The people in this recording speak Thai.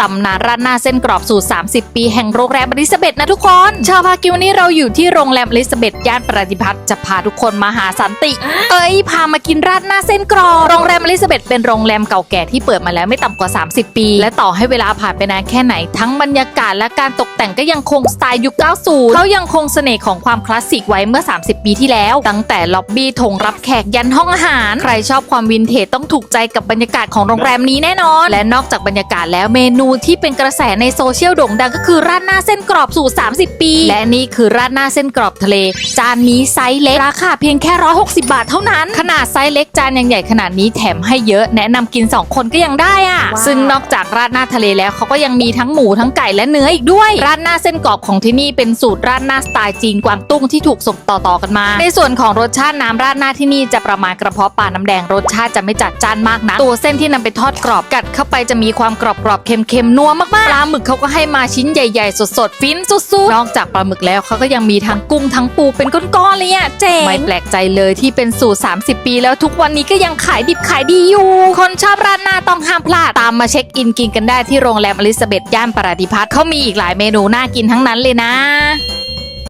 ตำนานราดหน้าเส้นกรอบสูตร 30 ปีแห่งโรงแรมอลิซาเบธนะทุกคน ชาวพากิวนี่เราอยู่ที่โรงแรมอลิซาเบธย่านปฏิพัฒน์จะพาทุกคนมาหาสันติ เอ้ย พามากินราดหน้าเส้นกรอบ โรงแรมอลิซาเบธเป็นโรงแรมเก่าแก่ที่เปิดมาแล้วไม่ต่ำกว่า 30 ปี และต่อให้เวลาผ่านไปนานแค่ไหน ทั้งบรรยากาศและการตกแต่งก็ยังคงสไตล์ยุค 90 เขายังคงเสน่ห์ของความคลาสสิกไว้เมื่อ 30 ปีที่แล้ว ตั้งแต่ล็อบบี้ถงรับแขกยันห้องอาหาร ใครชอบความวินเทจต้องถูกใจกับบรรยากาศของโรงแรมนี้แน่นอน และนอกจากบรรยากาศแล้วเมนูที่เป็นกระแสในโซเชียลโด่งดังก็คือราดหน้าเส้นกรอบสูตร 30 ปี และนี่คือราดหน้าเส้นกรอบทะเล จานนี้ไซส์เล็กราคาเพียงแค่ 160 บาทเท่านั้น ขนาดไซส์เล็กจานยังใหญ่ขนาดนี้แถมให้เยอะแนะนำกิน 2 คนก็ยังได้อะซึ่งนอกจากราดหน้าทะเลแล้วเขาก็ยังมีทั้งหมูทั้งไก่และเนื้ออีกด้วย ราดหน้าเส้นกรอบของที่นี่เป็นสูตรราดหน้าสไตล์จีนกวางตุ้งที่ถูกส่งต่อๆกันมา ในส่วนของรสชาติน้ำราดหน้าที่นี่จะประมาณกระเพาะปลาน้ำแดงรสชาติจะไม่จัดจ้านมากนะตัวเส้นที่นำไปทอดกรอบกัดเข้าไปจะมีความกรอบๆเค็มค็มนัวมากๆปลาหมึกเขาก็ให้มาชิ้นใหญ่ ๆ สดๆ ฟินสุดๆ นอกจากปลาหมึกแล้วเขาก็ยังมีทั้งกุ้งทั้งปูเป็นก้อนๆเลยอะเจ๋งไม่แปลกใจเลยที่เป็นสูตร 30 ปี แล้วทุกวันนี้ก็ยังขายดิบขายดีอยู่ คนชอบร้านหน้าต้องห้ามพลาดตามมาเช็คอินกินกันได้ที่โรงแรมอลิซาเบธย่านปราดิพัฒน์เขามีอีกหลายเมนูน่ากินทั้งนั้นเลยนะ